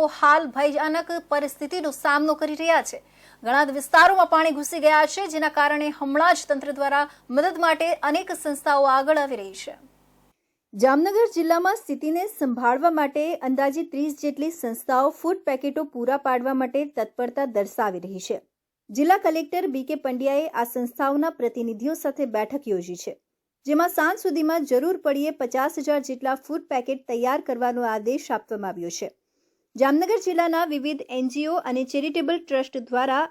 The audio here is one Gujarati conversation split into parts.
લોકો હાલ ભયજનક પરિસ્થિતિનો સામનો કરી રહ્યા છે. ઘણા વિસ્તારોમાં પાણી ઘૂસી ગયા છે, જેના કારણે હમણાં જ તંત્ર દ્વારા મદદ માટે અનેક સંસ્થાઓ આગળ આવી રહી છે. જામનગર જિલ્લામાં સ્થિતિને સંભાળવા માટે અંદાજે ત્રીસ જેટલી સંસ્થાઓ ફૂડ પેકેટો પૂરા પાડવા માટે તત્પરતા દર્શાવી રહી છે. જિલ્લા કલેક્ટર બી કે પંડ્યાએ આ સંસ્થાઓના પ્રતિનિધિઓ સાથે બેઠક યોજી છે, જેમાં સાંજ સુધીમાં જરૂર પડીએ પચાસ હજાર જેટલા ફૂડ પેકેટ તૈયાર કરવાનો આદેશ આપવામાં આવ્યો છે. જામનગર જિલ્લાના વિવિધ એનજીઓ અને ચેરિટેબલ ટ્રસ્ટ દ્વારા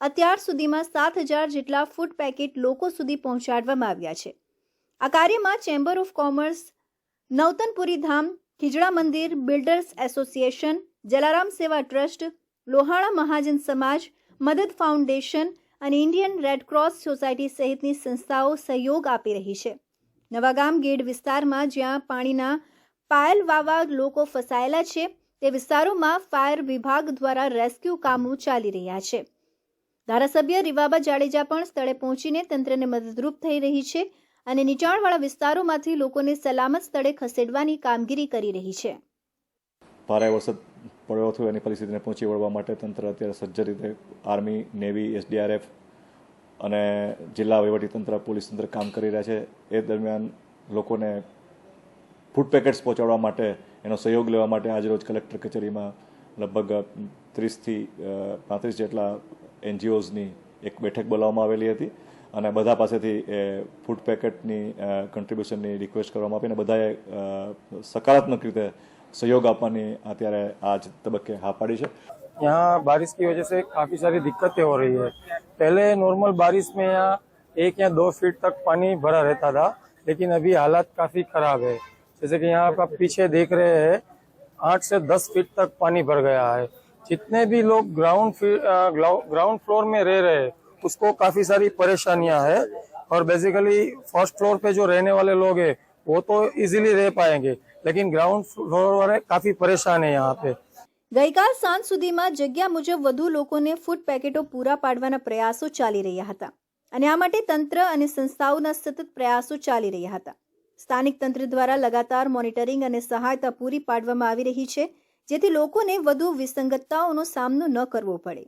અત્યાર સુધીમાં સાત હજાર જેટલા ફૂડ પેકેટ લોકો સુધી પહોંચાડવામાં આવ્યા છે. આ કાર્યમાં chamber of commerce, Navtanpuri Dham, Khijda મંદિર, બિલ્ડર્સ એસોસિએશન, જલારામ સેવા ટ્રસ્ટ, લોહાણા મહાજન સમાજ, મદદ ફાઉન્ડેશન અને ઇન્ડિયન રેડક્રોસ સોસાયટી સહિતની સંસ્થાઓ સહયોગ આપી રહી છે. નવાગામ ગેડ વિસ્તારમાં જ્યાં પાણીના પાયલ વાવા લોકો ફસાયેલા છે તે વિસ્તારોમાં ફાયર વિભાગ દ્વારા રેસ્ક્યુ કામો ચાલી રહ્યા છે. ધારાસભ્ય રીવાબા જાડેજા પણ સ્થળે પહોંચીને તંત્રને મદદરૂપ થઈ રહી છે અને નીચાણવાળા વિસ્તારોમાંથી લોકોને સલામત સ્થળે ખસેડવાની કામગીરી કરી રહી છે. ભારે વરસાદ પડ્યો હતો, એની પરિસ્થિતિને પહોંચી વળવા માટે તંત્ર અત્યારે સજ્જ રીતે આર્મી, નેવી, એસડીઆરએફ અને જિલ્લા વહીવટીતંત્ર પોલીસ તંત્ર કામ કરી રહ્યા છે. એ દરમિયાન લોકોને ફૂડ પેકેટ્સ પહોંચાડવા માટે એનો સહયોગ લેવા માટે આજરોજ કલેક્ટર કચેરીમાં લગભગ ત્રીસથી પાંત્રીસ જેટલા એનજીઓઝની એક બેઠક બોલાવવામાં આવેલી હતી અને બધા પાસેથી એ ફૂડ પેકેટની કન્ટ્રીબ્યુશનની રિક્વેસ્ટ કરવામાં આવી અને બધાએ અ, સકારાત્મક રીતે સહયોગ આપવાની અત્યારે આજ તબક્કે હા પાડી છે यहाँ बारिश की वजह से काफी सारी दिक्कतें हो रही है पहले नॉर्मल बारिश में यहाँ एक या दो फीट तक पानी भरा रहता था लेकिन अभी हालात काफी खराब है जैसे कि यहाँ आप पीछे देख रहे हैं आठ से दस फीट तक पानी भर गया है जितने भी लोग ग्राउंड ग्राउंड फ्लोर में रह रहे हैं उसको काफी सारी परेशानियां है और बेसिकली फर्स्ट फ्लोर पे जो रहने वाले लोग हैं वो तो इजीली रह पाएंगे लेकिन ग्राउंड फ्लोर वाले काफी परेशान है यहाँ पे ગઈકાલ સાંજ સુધીમાં જગ્યા મુજબ વધુ લોકોને ફૂડ પેકેટો પૂરા પાડવાના પ્રયાસો ચાલી રહ્યા હતા અને આ માટે તંત્ર અને સંસ્થાઓના સતત પ્રયાસો ચાલી રહ્યા હતા સ્થાનિક તંત્ર દ્વારા લગાતાર મોનિટરિંગ અને સહાયતા પૂરી પાડવામાં આવી રહી છે, જેથી લોકોને વધુ વિસંગતતાઓનો સામનો ન કરવો પડે.